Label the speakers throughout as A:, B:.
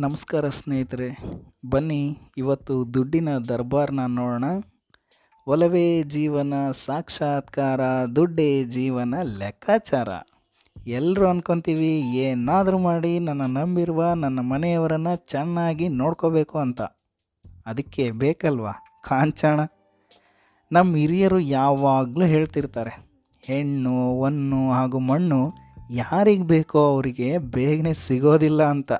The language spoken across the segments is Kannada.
A: ನಮಸ್ಕಾರ ಸ್ನೇಹಿತರೆ, ಬನ್ನಿ ಇವತ್ತು ದುಡ್ಡಿನ ದರ್ಬಾರ್ನ ನೋಡೋಣ. ಒಲವೇ ಜೀವನ, ಸಾಕ್ಷಾತ್ಕಾರ, ದುಡ್ಡೇ ಜೀವನ, ಲೆಕ್ಕಾಚಾರ. ಎಲ್ಲರೂ ಅನ್ಕೊತೀವಿ, ಏನಾದರೂ ಮಾಡಿ ನನ್ನ ನಂಬಿರುವ ನನ್ನ ಮನೆಯವರನ್ನು ಚೆನ್ನಾಗಿ ನೋಡ್ಕೋಬೇಕು ಅಂತ. ಅದಕ್ಕೆ ಬೇಕಲ್ವಾ? ಕಾಂಚಾಣ. ನಮ್ಮ ಹಿರಿಯರು ಯಾವಾಗಲೂ ಹೇಳ್ತಿರ್ತಾರೆ, ಹೆಣ್ಣು ಹೊನ್ನು ಹಾಗೂ ಮಣ್ಣು ಯಾರಿಗೆ ಬೇಕೋ ಅವರಿಗೆ ಬೇಗನೆ ಸಿಗೋದಿಲ್ಲ ಅಂತ.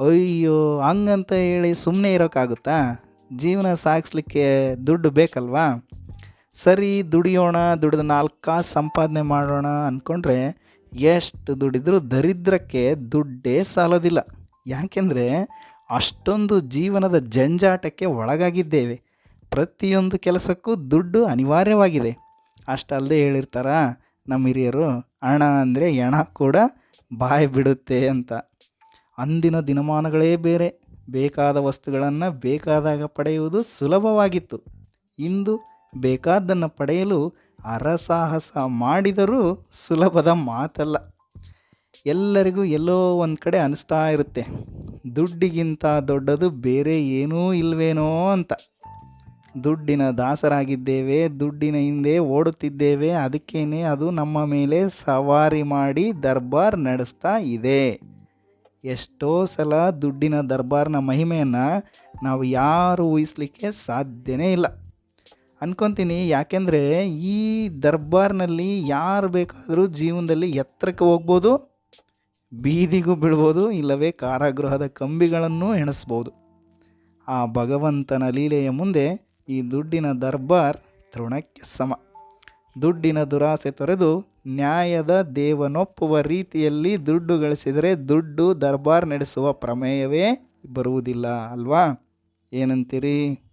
A: ಅಯ್ಯೋ, ಹಂಗಂತ ಹೇಳಿ ಸುಮ್ಮನೆ ಇರೋಕ್ಕಾಗುತ್ತಾ? ಜೀವನ ಸಾಗಿಸ್ಲಿಕ್ಕೆ ದುಡ್ಡು ಬೇಕಲ್ವಾ? ಸರಿ, ದುಡಿಯೋಣ, ದುಡಿದು ನಾಲ್ಕು ಕಾಸು ಸಂಪಾದನೆ ಮಾಡೋಣ ಅಂದ್ಕೊಂಡ್ರೆ ಎಷ್ಟು ದುಡಿದ್ರೂ ದರಿದ್ರಕ್ಕೆ ದುಡ್ಡೇ ಸಾಲೋದಿಲ್ಲ. ಯಾಕೆಂದರೆ ಅಷ್ಟೊಂದು ಜೀವನದ ಜಂಜಾಟಕ್ಕೆ ಒಳಗಾಗಿದ್ದೇವೆ. ಪ್ರತಿಯೊಂದು ಕೆಲಸಕ್ಕೂ ದುಡ್ಡು ಅನಿವಾರ್ಯವಾಗಿದೆ. ಅಷ್ಟಲ್ಲದೆ ಹೇಳಿರ್ತಾರ ನಮ್ಮ ಹಿರಿಯರು ಹಣ ಅಂದರೆ ಎಣ ಕೂಡ ಬಾಯಿ ಬಿಡುತ್ತೆ ಅಂತ. ಅಂದಿನ ದಿನಮಾನಗಳೇ ಬೇರೆ. ಬೇಕಾದ ವಸ್ತುಗಳನ್ನು ಬೇಕಾದಾಗ ಪಡೆಯುವುದು ಸುಲಭವಾಗಿತ್ತು. ಇಂದು ಬೇಕಾದ್ದನ್ನು ಪಡೆಯಲು ಅರಸಾಹಸ ಮಾಡಿದರೂ ಸುಲಭದ ಮಾತಲ್ಲ. ಎಲ್ಲರಿಗೂ ಎಲ್ಲೋ ಒಂದು ಕಡೆ ಅನಿಸ್ತಾ ಇರುತ್ತೆ. ದುಡ್ಡಿಗಿಂತ ದೊಡ್ಡದು ಬೇರೆ ಏನೂ ಇಲ್ವೇನೋ ಅಂತ. ದುಡ್ಡಿನ ದಾಸರಾಗಿದ್ದೇವೆ, ದುಡ್ಡಿನ ಹಿಂದೆ ಓಡುತ್ತಿದ್ದೇವೆ, ಅದಕ್ಕೇನೆ ಅದು ನಮ್ಮ ಮೇಲೆ ಸವಾರಿ ಮಾಡಿ ದರ್ಬಾರ್ ನಡೆಸ್ತಾ ಇದೆ. ಎಷ್ಟೋ ಸಲ ದುಡ್ಡಿನ ದರ್ಬಾರ್ನ ಮಹಿಮೆಯನ್ನು ನಾವು ಯಾರು ಊಹಿಸಲಿಕ್ಕೆ ಸಾಧ್ಯನೇ ಇಲ್ಲ. ಅನ್ಕೊತೀನಿ ಯಾಕೆಂದರೆ ಈ ದರ್ಬಾರ್ನಲ್ಲಿ ಯಾರು ಬೇಕಾದರೂ ಜೀವನದಲ್ಲಿ ಎತ್ತರಕ್ಕೆ ಹೋಗ್ಬೋದು, ಬೀದಿಗೂ ಬಿಡ್ಬೋದು ಇಲ್ಲವೇ ಕಾರಾಗೃಹದ ಕಂಬಿಗಳನ್ನು ಎಣಿಸ್ಬೋದು. ಆ ಭಗವಂತನ ಲೀಲೆಯ ಮುಂದೆ ಈ ದುಡ್ಡಿನ ದರ್ಬಾರ್ ತೃಣಕ್ಕೆ ಸಮ. ದುಡ್ಡಿನ ದುರಾಸೆ ತೊರೆದು ನ್ಯಾಯದ ದೇವನೊಪ್ಪುವ ರೀತಿಯಲ್ಲಿ ದುಡ್ಡು ಗಳಿಸಿದರೆ ದುಡ್ಡು ದರ್ಬಾರ್ ನಡೆಸುವ ಪ್ರಮೇಯವೇ ಬರುವುದಿಲ್ಲ ಅಲ್ವಾ? ಏನಂತೀರಿ?